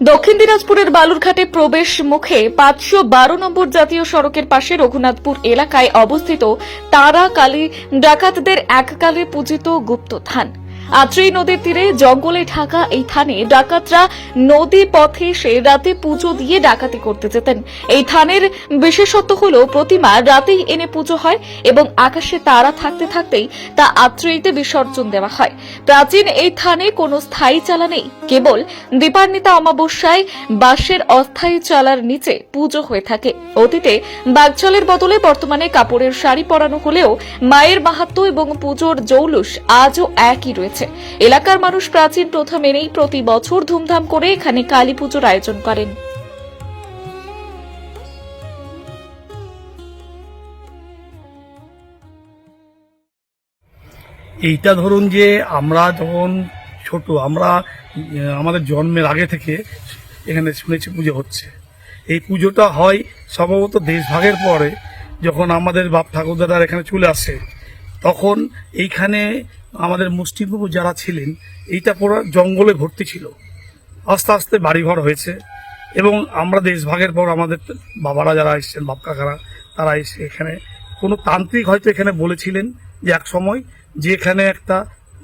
দক্ষিণ দিনাজপুরের বালুরঘাটে প্রবেশ মুখে পাঁচশো বারো নম্বর জাতীয় সড়কের পাশে রঘুনাথপুর এলাকায় অবস্থিত তারা কালী ডাকাতদের এককালে পূজিত গুপ্ত থান। আত্রেই নদীর তীরে জঙ্গলে ঢাকা এই থানে ডাকাতরা নদী পথে এসে রাতে পুজো দিয়ে ডাকাতি করতে যেতেন। এই থানের বিশেষত্ব হল প্রতিমা রাতেই এনে পুজো হয় এবং আকাশে তারা থাকতে থাকতেই তা আত্রেয়ীতে বিসর্জন দেওয়া হয়। প্রাচীন এই থানে কোনো স্থায়ী চালা নেই। কেবল দীপান্বিতা অমাবস্যায় বাঁশের অস্থায়ী চালার নিচে পুজো হয়ে থাকে। অতীতে বাগচলের বদলে বর্তমানে কাপড়ের শাড়ি পরানো হলেও মায়ের মাহাত্ম্য এবং পুজোর জৌলুস আজও একই রয়েছে। এলাকার মানুষ প্রাচীন প্রথা মেনেই প্রতি বছর ধুমধাম করে এখানে কালী পুজোর আয়োজন করেন। এইটা ধরুন যে আমরা যখন ছোট, আমরা আমাদের জন্মের আগে থেকে এখানে শুনেছি পুজো হচ্ছে। এই পুজোটা হয় সম্ভবত দেশভাগের পরে, যখন আমাদের বাপ ঠাকুরদারা এখানে চলে আসে তখন এইখানে আমাদের মুষ্টিপ্রভু যারা ছিলেন, এইটা পুরো জঙ্গলে ভর্তি ছিল। আস্তে আস্তে বাড়িঘর হয়েছে এবং আমরা দেশভাগের পর আমাদের বাবারা যারা এসেছেন বাপ কাকারা তারা এসে এখানে কোনো তান্ত্রিক হয়তো এখানে বলেছিলেন যে এক সময় যে এখানে একটা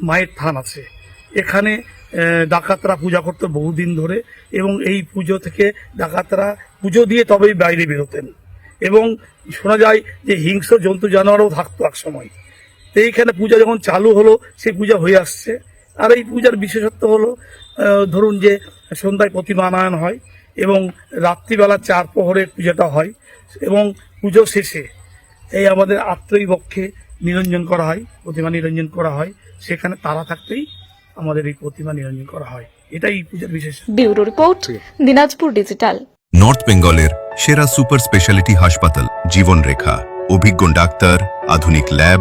মায়ের থান আছে। এখানে ডাকাতরা পূজা করতো বহুদিন ধরে এবং এই পুজো থেকে ডাকাতরা পুজো দিয়ে তবেই বাইরে বেরোতেন। এবং শোনা যায় যে হিংস্র জন্তু জানোয়ারও থাকতো এক সময়। এইখানে পূজা যখন চালু হলো সেই পূজা হয়ে আসছে। আর এই পূজার বিশেষত্ব হলো ধরুন যে সন্ধ্যায় প্রতিমা আনায়ন হয় এবং রাত্রিবেলা চার প্রহরে পূজাটা হয় এবং পুজো শেষে এই আমাদের আত্মই পক্ষে নিরঞ্জন করা হয় প্রতিমা নিরঞ্জন করা হয়। সেখানে তারা থাকতেই আমাদের এই প্রতিমা নিরঞ্জন করা হয়। এটাই এই পূজার বিশেষ। Bureau report Dinajpur digital. North বেঙ্গলের সেরা সুপার স্পেশালিটি হাসপাতাল জীবনরেখা। অভিজ্ঞ ডাক্তার আধুনিক lab